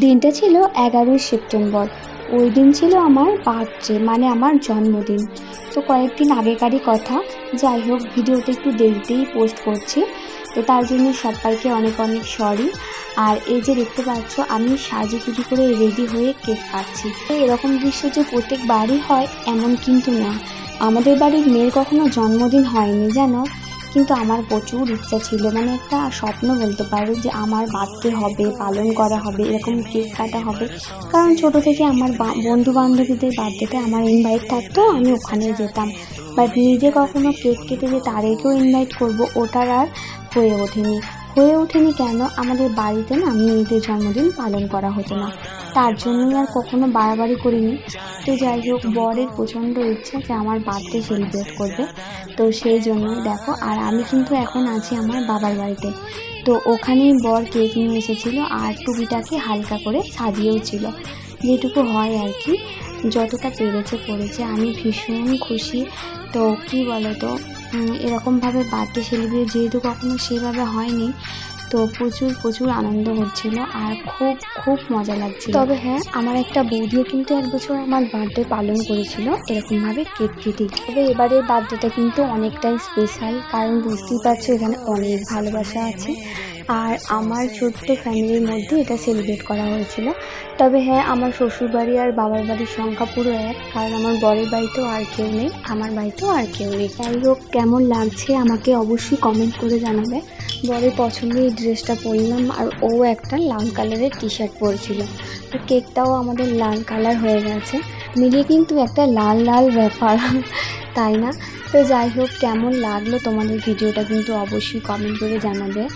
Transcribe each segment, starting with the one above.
দিনটা ছিল এগারোই সেপ্টেম্বর। ওই দিন ছিল আমার বার্থডে মানে আমার জন্মদিন। তো কয়েকদিন আগেকারই কথা। যাই হোক, ভিডিওটা একটু দেরিতেই পোস্ট করছি। তো তার জন্য সবাইকে অনেক অনেক সরি আর এই যে দেখতে পাচ্ছ, আমি সাজুগুজু করে রেডি হয়ে কেক কাটছি। তো এরকম দৃশ্য যে প্রত্যেক বাড়ি হয়, এমন কিন্তু না। আমাদের বাড়ির মেয়ের কখনো জন্মদিন হয়নি, জানো? কিন্তু আমার প্রচুর ইচ্ছা ছিল। মানে একটা স্বপ্ন বলতে পারো যে আমার বার্থডে হবে, পালন করা হবে, এরকম কেক কাটা হবে। কারণ ছোট থেকে আমার বন্ধু বান্ধবীদের বার্থডেতে আমার ইনভাইট থাকতো, আমি ওখানে যেতাম। বাট নিজে কখনো কেক কেটে যে তাদেরকেও ইনভাইট করব, ওটার আর হয়ে ওঠেনি। হয়ে ওঠেনি কেন? আমাদের বাড়িতে না মেয়েদের জন্মদিন পালন করা হতো না। তার জন্যই আর কখনো বাড়াবাড়ি করিনি। তো যাই হোক, বরের প্রচণ্ড ইচ্ছা যে আমার বার্থডে সেলিব্রেট করবে। তো সেই জন্যই দেখো, আর আমি কিন্তু এখন আছি আমার বাবার বাড়িতে। তো ওখানেই বর কেক নিয়ে এসেছিল আর টুপিটাকে হালকা করে সাজিয়েও ছিল। যেটুকু হয় আর কি, যতটা পেরেছে করেছে। আমি ভীষণ খুশি। তো কি বলো তো এরকমভাবে বার্থডে সেলিব্রেট যেহেতু কখনো সেভাবে হয়নি, তো প্রচুর প্রচুর আনন্দ হচ্ছিল আর খুব খুব মজা লাগছিল। তবে হ্যাঁ আমার একটা বৌদিও কিন্তু এক বছর আমার বার্থডে পালন করেছিল, এরকমভাবে কেক কেটে তবে এবারের বার্থডেটা কিন্তু অনেকটাই স্পেশাল কারণ বুঝতেই পারছ এখানে অনেক ভালোবাসা আছে। আর আমার ছোট্ট ফ্যামিলির মধ্যে এটা সেলিব্রেট করা হয়েছিল। তবে হ্যাঁ আমার শ্বশুরবাড়ি আর বাবার বাড়ির সংখ্যা পুরো এক কারণ আমার বরের বাড়িতেও আর কেউ নেই আমার বাড়িতেও আর কেউ নেই। যাই হোক কেমন লাগছে আমাকে অবশ্যই কমেন্ট করে জানাবে। বরের পছন্দের এই ড্রেসটা পরলাম আর ও একটা লাল কালারের টি শার্ট পরেছিল। তো কেকটাও আমাদের লাল কালার হয়ে গেছে। মিলিয়ে কিন্তু একটা লাল লাল ব্যাপার তাই না? তো যাই হোক কেমন লাগল তোমাদের ভিডিওটা কিন্তু অবশ্যই কমেন্ট করে জানাবে।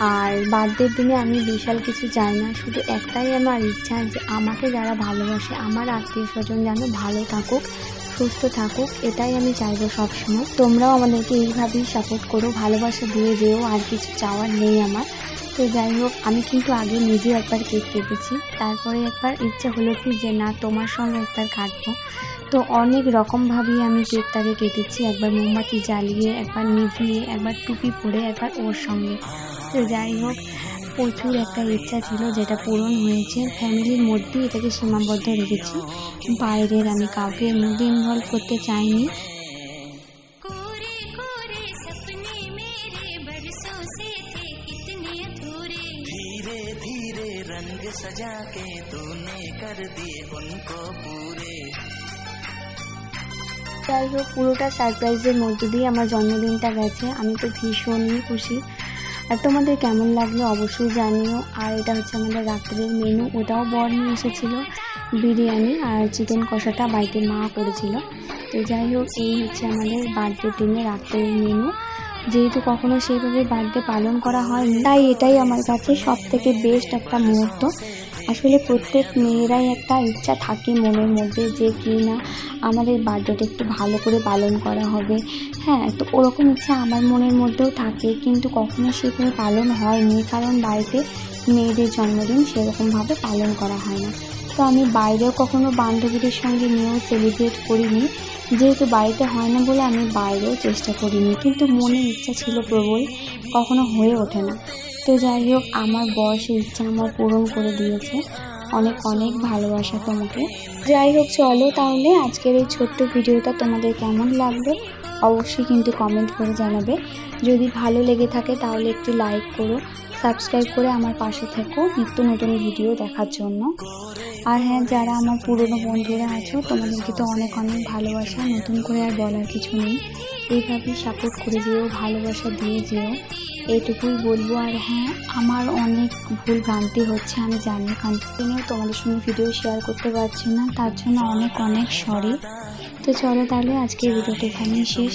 আর বার্থডের দিনে আমি বিশাল কিছু চাই না, শুধু একটাই আমার ইচ্ছা যে আমাকে যারা ভালোবাসে, আমার আত্মীয় স্বজন যেন ভালো থাকুক, সুস্থ থাকুক, এটাই আমি চাইব সবসময়। তোমরাও আমাদেরকে এইভাবেই সাপোর্ট করো, ভালোবাসা দিয়ে যেও, আর কিছু চাওয়ার নেই আমার। তো যাই হোক, আমি কিন্তু আগে নিজে একবার কেক কেটেছি, তারপরে একবার ইচ্ছা হলো কি যে না, তোমার সঙ্গে একবার কাটবো। তো অনেক রকমভাবেই আমি কেকটাকে কেটেছি একবার মোমবাতি জ্বালিয়ে একবার নিভিয়ে একবার টুপি পরে একবার ওর সঙ্গে তো যাই হোক প্রচুর একটা ইচ্ছা ছিল যেটা পূরণ হয়েছে ফ্যামিলির মধ্যেই এটাকে সীমাবদ্ধ রেখেছি বাইরের আমি কাউকে এর মধ্যে ইনভলভ করতে চাইনি धीरे धीरे रंग सजा के तूने कर दिए उनको पूरे যাই হোক, পুরোটা সারপ্রাইজের মধ্য দিয়ে আমার জন্মদিনটা গেছে। আমি তো ভীষণই খুশি। আর তোমাদের কেমন লাগল অবশ্যই জানিও। আর এটা হচ্ছে আমাদের রাত্রের মেনু ওটাও বর নিয়ে এসেছিল বিরিয়ানি আর চিকেন কষাটা বাড়িতে মা করেছিল। তো যাই হোক, এই হচ্ছে আমাদের বার্থডে দিনে রাত্রের মেনু যেহেতু কখনো সেইভাবে বার্থডে পালন করা হয়নি, তাই এটাই আমার কাছে সব থেকে বেস্ট একটা মুহূর্ত। আসলে প্রত্যেক মেয়েরাই একটা ইচ্ছা থাকে মনের মধ্যে যে কি না আমাদের বার্থডেটা একটু ভালো করে পালন করা হবে। হ্যাঁ তো ওরকম ইচ্ছা আমার মনের মধ্যেও থাকে, কিন্তু কখনো সেভাবে পালন হয়নি, কারণ বাড়িতে মেয়েদের জন্মদিন সেরকমভাবে পালন করা হয় না। তো আমি বাইরেও কখনো বান্ধবীদের সঙ্গে নিয়েও সেলিব্রেট করিনি যেহেতু বাড়িতে হয় না বলে আমি বাইরেও চেষ্টা করিনি, কিন্তু মনে ইচ্ছা ছিল প্রবল, কখনো হয়ে ওঠে না। তো যাই হোক, আমার বয়সে ইচ্ছা আমার পূরণ করে দিয়েছে। অনেক অনেক ভালোবাসা তোমাকে। যাই হোক, চলো তাহলে আজকের এই ছোট্ট ভিডিওটা তোমাদের কেমন লাগল? অবশ্যই কিন্তু কমেন্ট করে জানাবে। যদি ভালো লেগে থাকে তাহলে একটু লাইক করো সাবস্ক্রাইব করে আমার পাশে থেকো নিত্য নতুন ভিডিও দেখার জন্য। আর হ্যাঁ যারা আমার পুরনো বন্ধুরা আছো, তোমাদেরকে তো অনেক অনেক ভালোবাসা, নতুন করে আর বলার কিছু নেই। এইভাবে সাপোর্ট করে যেও, ভালোবাসা দিয়ে যেও, এইটুকুই বলব। আর হ্যাঁ আমার অনেক ভুল ভ্রান্তি হচ্ছে, আমি জানি কন্টিনিউ তোমাদের সঙ্গে ভিডিও শেয়ার করতে পারছি না, তার জন্য অনেক অনেক সরি তো চলো তাহলে আজকে ভিডিওটা এখানেই শেষ।